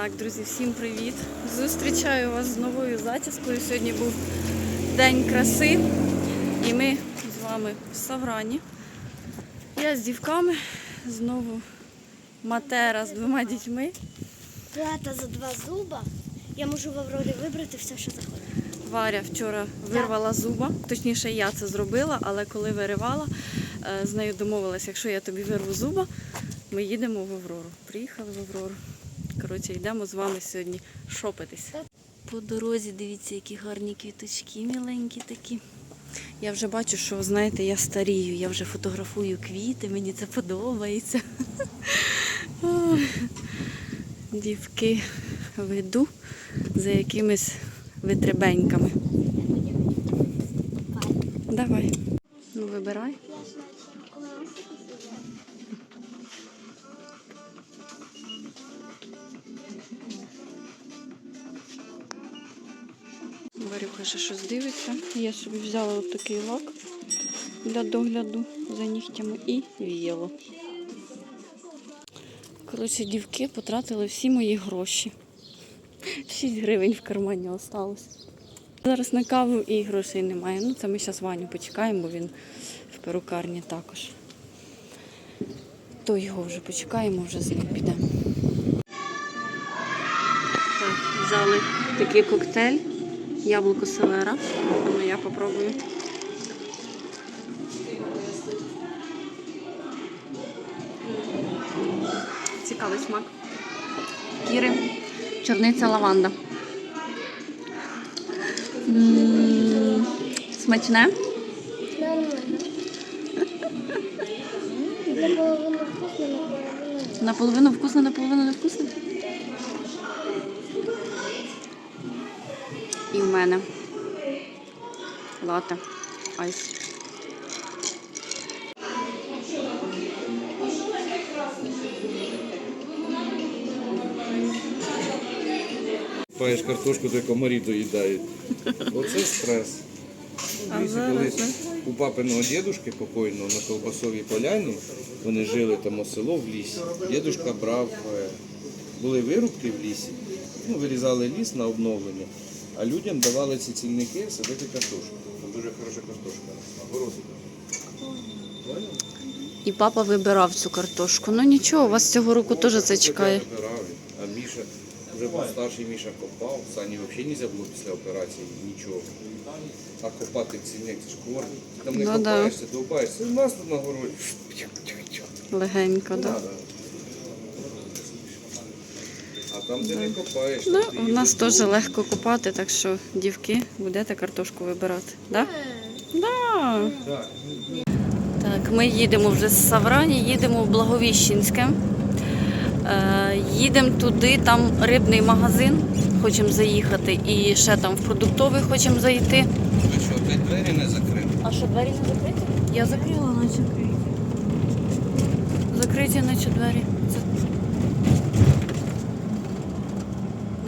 Так, друзі, всім привіт! Зустрічаю вас з новою зачіскою. Сьогодні був день краси, і ми з вами в Саврані. Я з дівками, знову матера з двома дітьми. Плата за два зуба. Я можу в Аврорі вибрати все, що захочу. Варя вчора вирвала зуба, точніше, я це зробила, але коли виривала, е, з нею домовилася, якщо я тобі вирву зуба, ми їдемо в Аврору. Приїхали в Аврору. Коротше, йдемо з вами сьогодні шопитись. По дорозі дивіться, які гарні квіточки, міленькі такі. Я вже бачу, що знаєте, я старію, я вже фотографую квіти, мені це подобається. Дівки веду за якимись витребеньками. Давай. Ну, вибирай. Ще щось дивиться. Я собі взяла от такий лак для догляду за нігтями і віяло. Коротше, дівки потратили всі мої гроші. 6 гривень в кармані осталось. Зараз на каву і грошей немає. Ну, це ми зараз Ваню почекаємо, бо він в перукарні також. То його вже почекаємо, вже з ним підемо. Взяли такий коктейль, яблуко селера. Ну, я попробую. Цікавий смак. Кіри, чорниця лаванда. М, Смачне? Наполовину вкусно. Наполовину вкусно, наполовину не вкусно. Мене лате айс. Паєш картошку, то комарі доїдають. Оце стрес. Колись у папиного дідушки покойного на Колбасовій поляні, вони жили там у село в лісі. Дідушка брав, е, були вирубки в лісі, ну, вирізали ліс на обновлення, а людям давали ці цільники садити картошку. Там дуже хороша картошка. Городи. І папа вибирав цю картошку. Ну нічого, вас цього року теж це чекає. А Міша, вже був старший Міша копав, Сані взагалі не було після операції нічого. А копати цільник, це ж корні. Там не Ну, да. копаєшся, довбаєшся. У нас тут на городі. Легенько, Да, так? да. А там, де не копаєш, Ну, у нас теж легко купати, так що, дівки, будете картошку вибирати. Да? Да. Так. Так, ми їдемо вже з Саврані, їдемо в Благовіщенське. Е, їдемо туди, там рибний магазин, хочемо заїхати, і ще там в продуктовий хочемо зайти. Ви що, опять двері не закрили? А що, двері не закриті? Я закрила, наче. Закриті, наче двері. Це...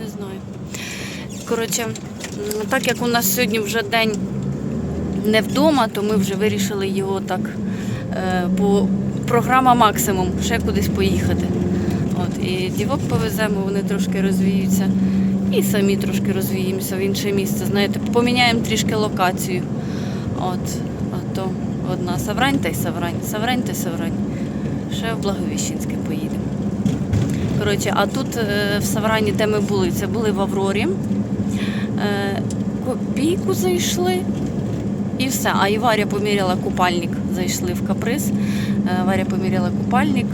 Не знаю. Коротше, так як у нас сьогодні вже день не вдома, то ми вже вирішили його так е, по програма максимум ще кудись поїхати. От, і дівок повеземо, вони трошки розвіються. І самі трошки розвіємося в інше місце. Знаєте, поміняємо трішки локацію. От, а то одна Саврань та й Саврань, Саврань та й Саврань. Ще в Благовіщенське поїдемо. Коротше, а тут е, в Саврані, де ми були, це були в Аврорі. Е, Копійку зайшли і все. А і Варя поміряла купальник. Зайшли в каприз. Е, Варя поміряла купальник,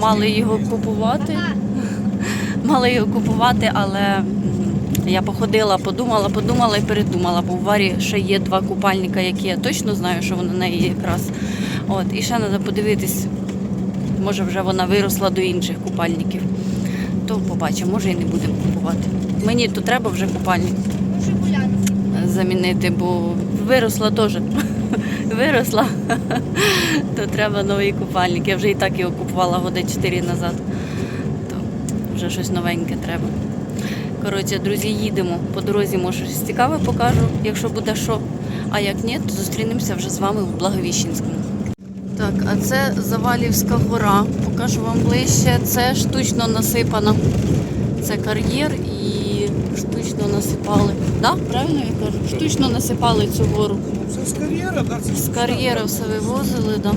мали його купувати. Мали його купувати, але я походила, подумала, подумала і передумала, бо в Варі ще є два купальника, які я точно знаю, що вони на неї якраз. От, і ще треба подивитись, може вже вона виросла до інших купальників. Побачимо, може і не будемо купувати. Мені то треба вже купальник замінити, бо виросла теж. Виросла, то треба новий купальник. Я вже і так його купувала годи 4 назад. То вже щось новеньке треба. Коротше, друзі, їдемо. По дорозі, може, щось цікаве покажу, якщо буде що. А як ні, то зустрінемося вже з вами в Благовіщенському. Так, а це Завалівська гора. Покажу вам ближче. Це штучно насипана Це кар'єр і штучно насипали. Да? Правильно я кажу? Штучно насипали цю гору. Це з кар'єра, так? З кар'єра все вивозили, да.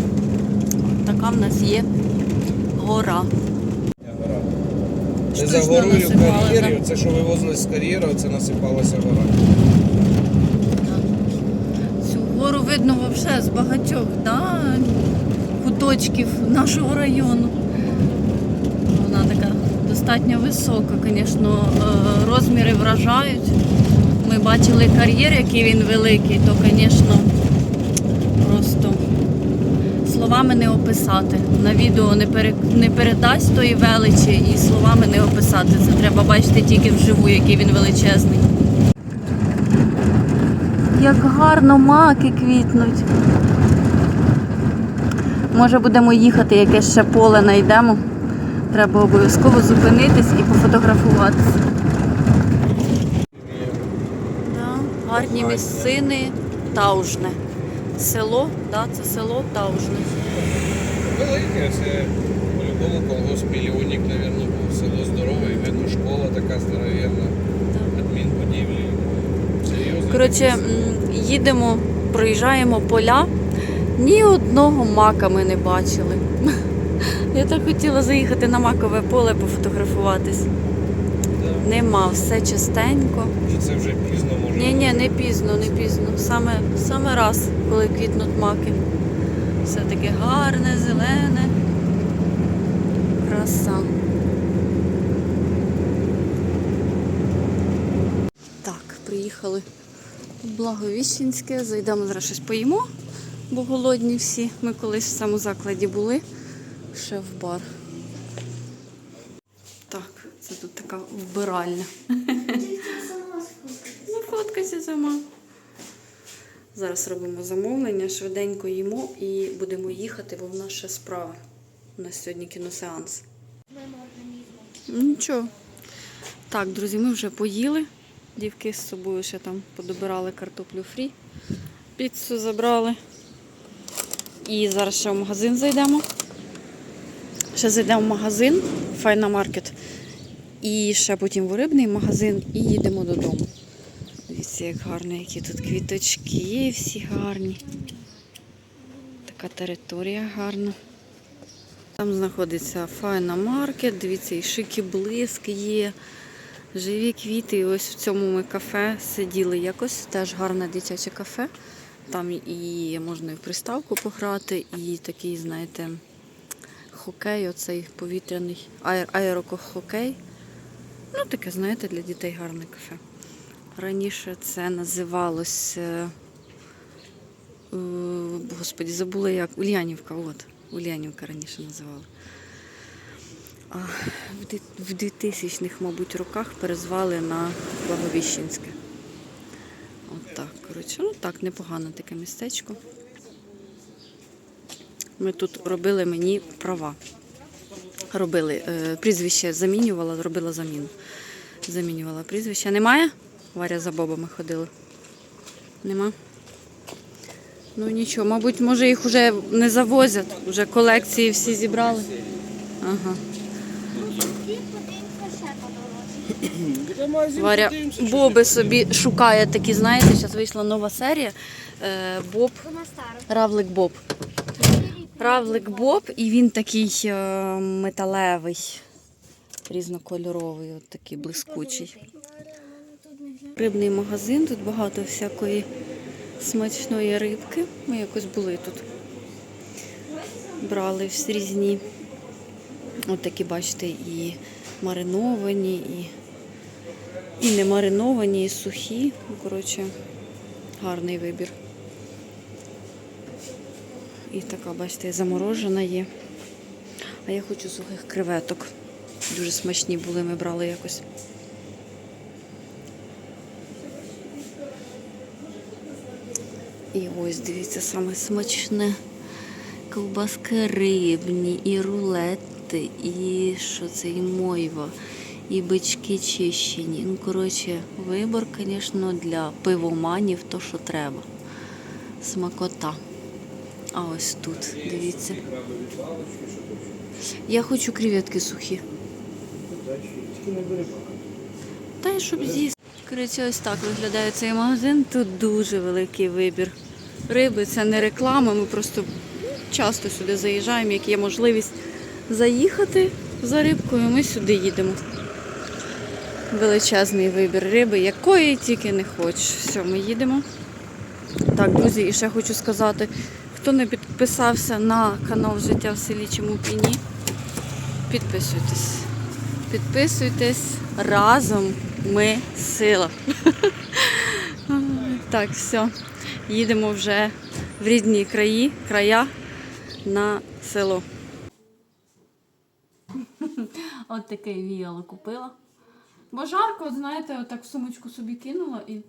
Така в нас є гора. Це за горою кар'єрів. Це що вивозили з кар'єра, це насипалася гора. Цю гору видно взагалі з багатьох да, куточків нашого району. Вона така достатньо висока, звісно, е, розміри вражають. Ми бачили кар'єр, який він великий, то, звісно, просто словами не описати. На відео не, пере, не передасть тої величі і словами не описати. Це треба бачити тільки вживу, який він величезний. Як гарно маки квітнуть. Може будемо їхати, якесь ще поле знайдемо. Треба обов'язково зупинитись і пофотографуватися. Да, гарні місцини Таужне. Село, да, це село Таужне. Велике, це по-любому колгосп мільйонник, мабуть, був. Село здорове, і видно, школа така здоровенна, адмінбудівлі. Серйозно. Коротше, їдемо, проїжджаємо поля. Ні одного мака ми не бачили. Я так хотіла заїхати на макове поле пофотографуватись. Нема, все чистенько. Чи це вже пізно може? Ні, ні, не пізно, не пізно. Саме, саме раз, коли квітнуть маки. Все таке гарне, зелене. Краса. Так, приїхали в Благовіщенське. Зайдемо зараз щось поїмо, бо голодні всі. Ми колись в цьому закладі були. Ще в бар. Так, це тут така вбиральня. Ну, фоткайся сама. Зараз робимо замовлення, швиденько їмо і будемо їхати, бо в нас ще справа. У нас сьогодні кіносеанс. Нічого. Так, друзі, ми вже поїли. Дівки з собою ще там подобирали картоплю фрі. Піцу забрали. І зараз ще в магазин зайдемо. Ще зайдемо в магазин, Файна Маркет. І ще потім в рибний магазин і їдемо додому. Дивіться, як гарно, які тут квіточки, всі гарні. Така територія гарна. Там знаходиться файна маркет, дивіться, і шики блиск є, живі квіти. І ось в цьому ми кафе сиділи якось, теж гарне дитяче кафе. Там і можна і в приставку пограти, і такий, знаєте, хокей, оцей повітряний аер, аерохокей. Ну, таке, знаєте, для дітей гарне кафе. Раніше це називалося. е, Господі, забула як. Ульянівка, от. Ульянівка раніше називали. А в 2000-х, мабуть, роках перезвали на Благовіщенське. От так, коротше. Ну так, непогане таке містечко. Ми тут робили мені права. Робили е, прізвище замінювала, робила заміну. Замінювала прізвище. Немає? Варя за бобами ходила. Нема? Ну нічого, мабуть, може їх вже не завозять, вже колекції всі зібрали. Ага. Варя Боби собі шукає такі, знаєте, зараз вийшла нова серія. Е, Боб, Равлик Боб. Равлик Боб, і він такий е, металевий, різнокольоровий, от такий блискучий. Рибний магазин, тут багато всякої смачної рибки. Ми якось були тут. Брали всі різні. От такі, бачите, і мариновані, і, і не мариновані, і сухі. Ну, коротше, гарний вибір. І така, бачите, заморожена є. А я хочу сухих креветок. Дуже смачні були, ми брали якось. І ось дивіться, саме смачне. Ковбаски рибні, і рулети, і що це, і мойва, і бички чищені. Ну, коротше, вибор, звісно, для пивоманів то, що треба. Смакота. А ось тут, дивіться. Я хочу креветки сухі. Та й щоб з'їсти. Коротше, ось так виглядає цей магазин. Тут дуже великий вибір. Риби це не реклама, ми просто часто сюди заїжджаємо, як є можливість заїхати за рибкою, ми сюди їдемо. Величезний вибір риби, якої тільки не хочеш. Все, ми їдемо. Так, друзі, і ще хочу сказати, хто не підписався на канал Життя в селі Чемупіні, підписуйтесь. Підписуйтесь разом. Ми сила. Так, все. Їдемо вже в рідні краї, края на село. От таке віяло купила. Бо жарко, знаєте, отак в сумочку собі кинула і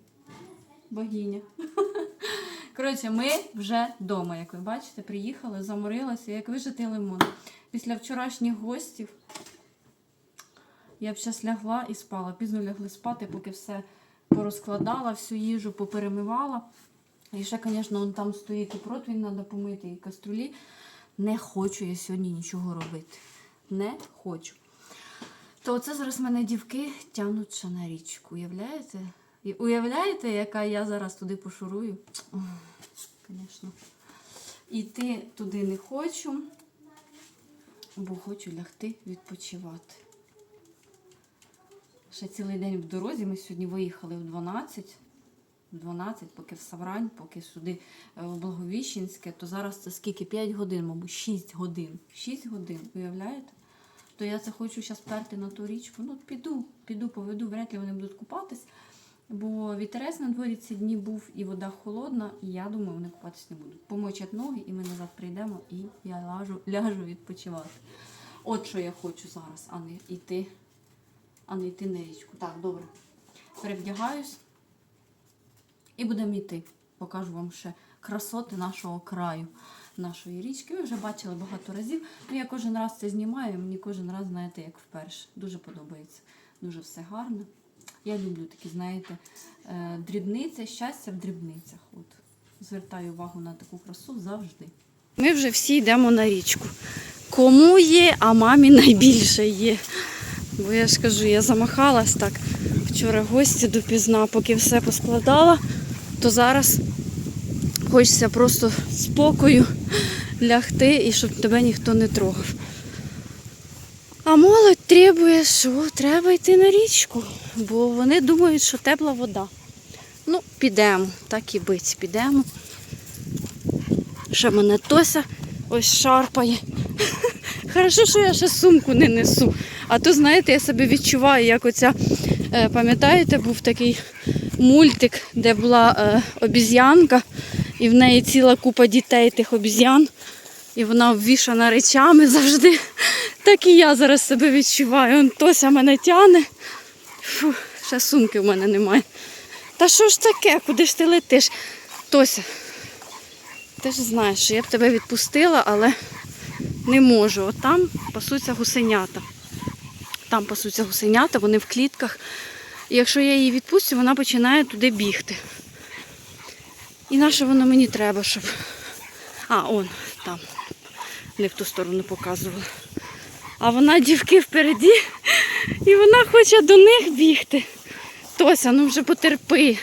богиня. Коротше, ми вже вдома, як ви бачите, приїхали, заморилася, як вижитий лимон. Після вчорашніх гостів я б зараз лягла і спала. Пізно лягли спати, поки все порозкладала, всю їжу поперемивала. І ще, звісно, там стоїть і противень треба помити, і каструлі. Не хочу я сьогодні нічого робити. Не хочу. То оце зараз мене дівки тягнуть ще на річку. Уявляєте? Уявляєте, яка я зараз туди пошурую? Звісно. Іти туди не хочу, бо хочу лягти відпочивати. Ще цілий день в дорозі. Ми сьогодні виїхали в 12. 12, поки в Саврань, поки сюди е, в Благовіщенське, то зараз це скільки? 5 годин, мабуть, 6 годин. 6 годин, уявляєте? То я це хочу зараз перти на ту річку. Ну, піду, піду, поведу, вряд ли вони будуть купатись. Бо вітерець на дворі ці дні був і вода холодна, і я думаю, вони купатись не будуть. Помочать ноги, і ми назад прийдемо, і я ляжу, ляжу відпочивати. От що я хочу зараз, а не йти, а не йти на річку. Так, добре. Перевдягаюсь і будемо йти. Покажу вам ще красоти нашого краю, нашої річки. Ви вже бачили багато разів. Ну, я кожен раз це знімаю, мені кожен раз, знаєте, як вперше. Дуже подобається. Дуже все гарно. Я люблю такі, знаєте, е, дрібниці, щастя в дрібницях. От. Звертаю увагу на таку красу завжди. Ми вже всі йдемо на річку. Кому є, а мамі найбільше є. Бо я ж кажу, я замахалась так. Вчора гості допізна, поки все поскладала, то зараз хочеться просто спокою лягти і щоб тебе ніхто не трогав. А молодь требує, що треба йти на річку, бо вони думають, що тепла вода. Ну, підемо, так і бить, підемо. Ще мене Тося ось шарпає. Хорошо, що я ще сумку не несу. А то, знаєте, я себе відчуваю, як оця, е, пам'ятаєте, був такий мультик, де була е, обіз'янка, і в неї ціла купа дітей тих обіз'ян, і вона обвішана речами завжди. Так і я зараз себе відчуваю. Он Тося мене тяне. Фу, ще сумки в мене немає. Та що ж таке? Куди ж ти летиш? Тося, ти ж знаєш, що я б тебе відпустила, але не можу. От там пасуться гусенята. Там пасуться гусенята, вони в клітках. І якщо я її відпустю, вона починає туди бігти. І на що воно мені треба, щоб. А, он там. Не в ту сторону показувала. А вона дівки впереді, і вона хоче до них бігти. Тося, ну вже потерпи.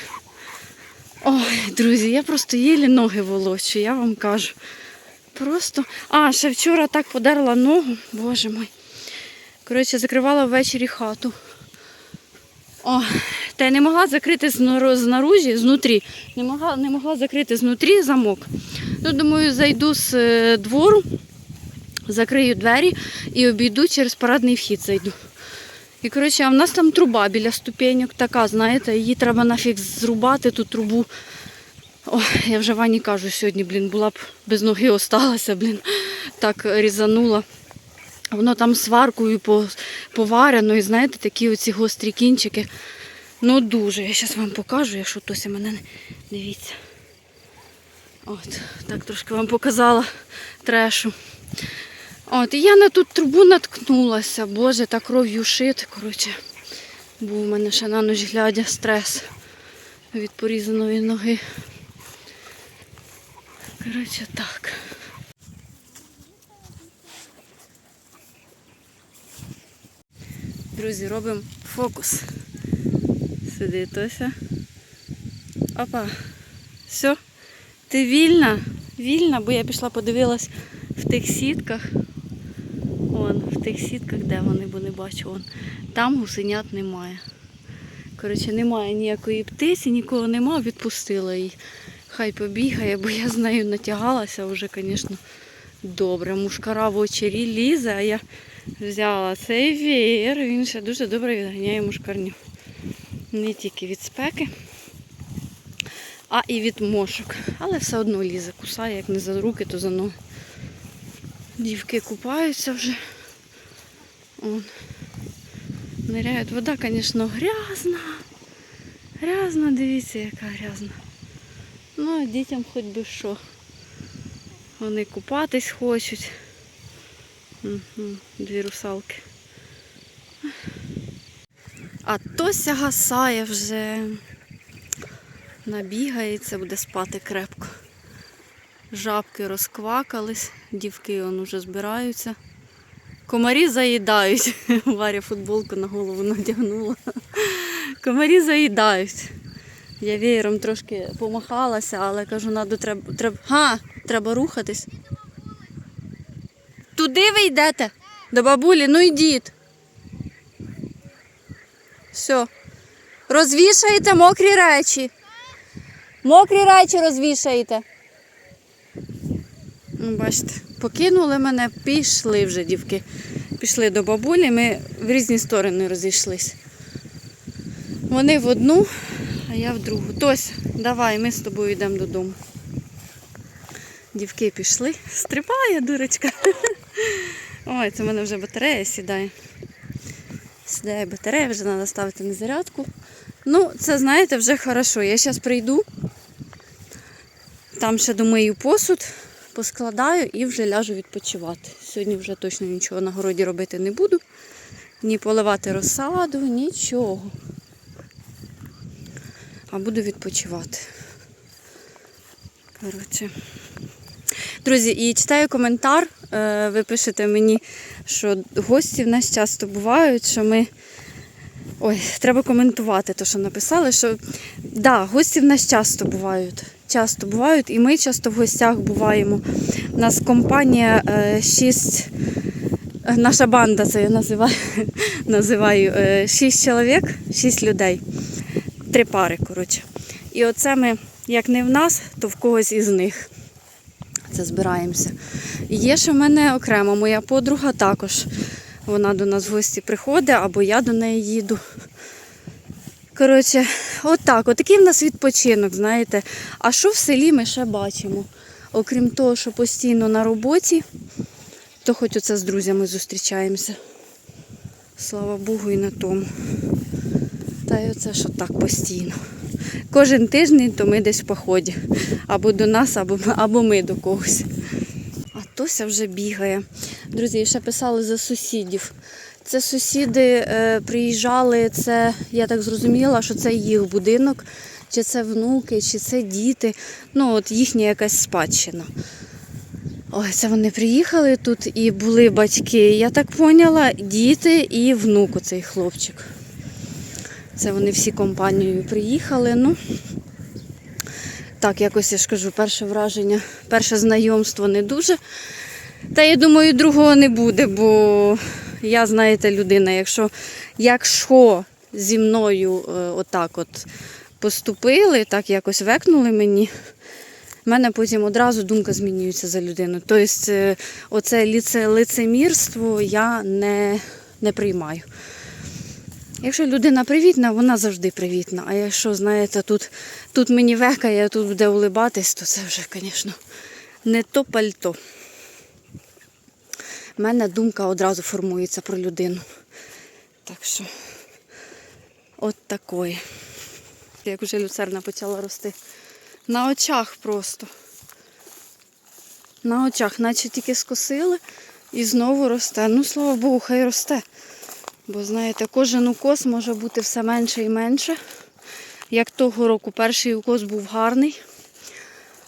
Ой, друзі, я просто їлі ноги волочу, я вам кажу. Просто. А, ще вчора так подерла ногу, боже мой. Коротше, закривала ввечері хату. О, та й не могла закрити знару- знаружі, знутрі. Не могла, не могла закрити знутрі замок. Ну, думаю, зайду з е, двору, закрию двері і обійду через парадний вхід зайду. І коротше, а в нас там труба біля ступеньок така, знаєте, її треба нафіг зрубати, ту трубу. О, я вже Вані кажу сьогодні, блін, була б без ноги осталася, блін, так різанула. Воно там сваркою поварено, і знаєте, такі оці гострі кінчики. Ну дуже. Я зараз вам покажу, якщо Тося мене не дивіться. От, так трошки вам показала трешу. От, і я на ту трубу наткнулася. Боже, та кров'ю шит. Коротше, був у мене ще на ніч глядя стрес від порізаної ноги. Коротше, так. Друзі, робимо фокус. Сиди, Тося. Опа. Все. Ти вільна? Вільна, бо я пішла подивилась в тих сітках. Вон, в тих сітках, де вони, бо не бачу. Вон. Там гусенят немає. Коротше, немає ніякої птиці, нікого нема, відпустила її. Хай побігає, бо я з нею натягалася вже, звісно, добре. Мушкара в очері лізе, а я взяла цей веєр, він ще дуже добре відганяє мушкарню. Не тільки від спеки, а і від мошок. Але все одно лізе, кусає, як не за руки, то за ноги. Дівки купаються вже. Он. Ниряють. Вода, звісно, грязна. Грязна, дивіться, яка грязна. Ну, а дітям хоч би що. Вони купатись хочуть. Дві русалки. А Тося гасає вже. Набігається, буде спати крепко. Жабки розквакались, дівки он уже збираються. Комарі заїдають. Варя футболку на голову надягнула. Комарі заїдають. Я веєром трошки помахалася, але кажу, надо треба. треба. Га, треба рухатись. Туди ви йдете? До бабулі, ну йдіть. Все. Розвішаєте мокрі речі. Мокрі речі розвішаєте. Ну, бачите, покинули мене, пішли вже дівки. Пішли до бабулі, ми в різні сторони розійшлись. Вони в одну, а я в другу. Тось, давай, ми з тобою йдемо додому. Дівки пішли. Стрибає, дурочка. Ой, це в мене вже батарея сідає. Сідає батарея, вже треба ставити на зарядку. Ну, це, знаєте, вже хорошо. Я зараз прийду, там ще домию посуд, поскладаю і вже ляжу відпочивати. Сьогодні вже точно нічого на городі робити не буду. Ні поливати розсаду, нічого. А буду відпочивати. Коротше. Друзі, і читаю коментар. е, Ви пишете мені, що гості в нас часто бувають, що ми. Ой, треба коментувати те, що написали, що да, гості в нас часто бувають. Часто бувають, і ми часто в гостях буваємо. У нас компанія е, шість. е, Наша банда, це я називаю, називаю е, шість чоловік, шість людей. Три пари, коротше. І оце ми, як не в нас, то в когось із них це збираємося. І є ще в мене окремо моя подруга також. Вона до нас в гості приходить, або я до неї їду. Коротше, отак, отакий в нас відпочинок, знаєте. А що в селі ми ще бачимо? Окрім того, що постійно на роботі, то хоч оце з друзями зустрічаємося. Слава Богу, і на тому. Та й оце що так постійно. Кожен тиждень то ми десь в поході. Або до нас, або, або ми до когось. А Тося вже бігає. Друзі, ще писали за сусідів. Це сусіди е, приїжджали, це, я так зрозуміла, що це їх будинок, чи це внуки, чи це діти. Ну, от їхня якась спадщина. Ой, це вони приїхали тут і були батьки. Я так поняла, діти і внук оцей хлопчик. Це вони всі компанією приїхали. Ну, так, якось я ж кажу, перше враження, перше знайомство не дуже. Та я думаю, другого не буде, бо я, знаєте, людина, якщо, якщо зі мною е, отак от поступили, так якось векнули мені, в мене потім одразу думка змінюється за людину. Тобто, е, оце лицемірство я не, не приймаю. Якщо людина привітна, вона завжди привітна. А якщо, знаєте, тут, тут мені векає, тут буде улибатись, то це вже, звісно, не то пальто. У мене думка одразу формується про людину. Так що, от такої. Як вже люцерна почала рости. На очах просто. На очах, наче тільки скосили і знову росте. Ну, слава Богу, хай росте. Бо знаєте, кожен укос може бути все менше і менше. Як того року перший укос був гарний,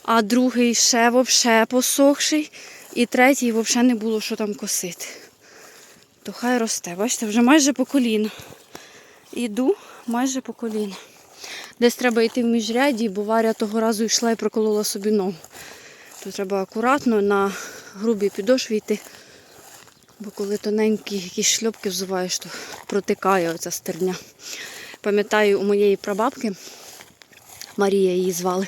а другий ще вовше посохший, і третій взагалі не було що там косити. то хай росте. Бачите, вже майже по коліна. Іду майже по коліна. Десь треба йти в міжряді, бо Варя того разу йшла і проколола собі ногу. Тут треба акуратно на грубій підошві йти. Бо коли тоненькі якісь шльопки взуваєш, то протикає оця стерня. Пам'ятаю, у моєї прабабки, Марія її звали.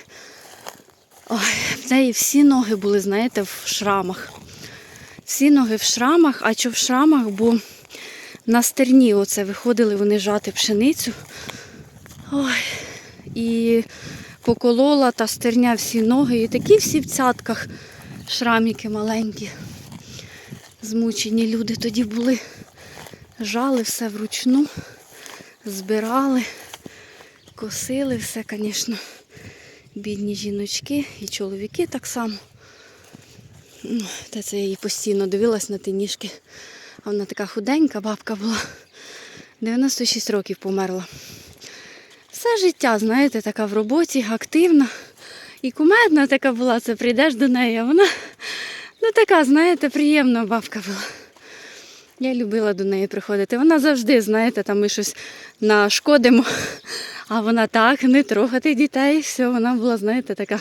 Ой, в неї всі ноги були, знаєте, в шрамах. Всі ноги в шрамах, а що в шрамах, бо на стерні оце виходили вони жати пшеницю. Ой, і поколола та стерня всі ноги. І такі всі в цятках шраміки маленькі. Змучені люди тоді були. Жали все вручну, збирали, косили все, звісно. Бідні жіночки і чоловіки так само. Ну, Та це я її постійно дивилась на ті ніжки. А вона така худенька бабка була. 96 років померла. Все життя, знаєте, така в роботі, активна. І кумедна така була, це прийдеш до неї, а вона ну така, знаєте, приємна бабка була. Я любила до неї приходити. Вона завжди, знаєте, там ми щось нашкодимо. А вона так, не трогати дітей. Все, вона була, знаєте, така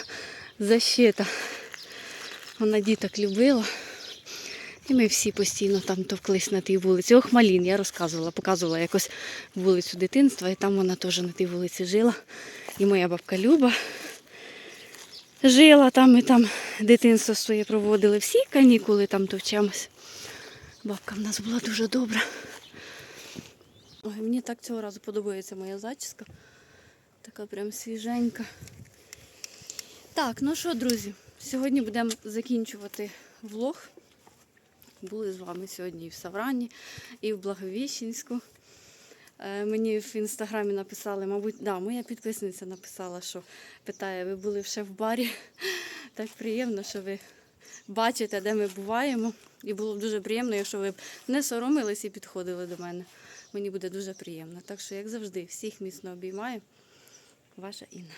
защита. Вона діток любила. І ми всі постійно там товклись на тій вулиці. Охмалін, я розказувала, показувала якось вулицю дитинства, і там вона теж на тій вулиці жила. І моя бабка Люба жила там, і там дитинство своє проводили. Всі канікули там товчемось. Бабка в нас була дуже добра. Ой, мені так цього разу подобається моя зачіска. Така прям свіженька. Так, ну що, друзі, сьогодні будемо закінчувати влог. Були з вами сьогодні і в Саврані, і в Благовіщенську. Е, Мені в інстаграмі написали, мабуть, да, моя підписниця написала, що питає, ви були ще в барі. Так приємно, що ви бачите, де ми буваємо. І було б дуже приємно, якщо ви б не соромились і підходили до мене. Мені буде дуже приємно. Так що, як завжди, всіх міцно обіймаю. Ваша Інна.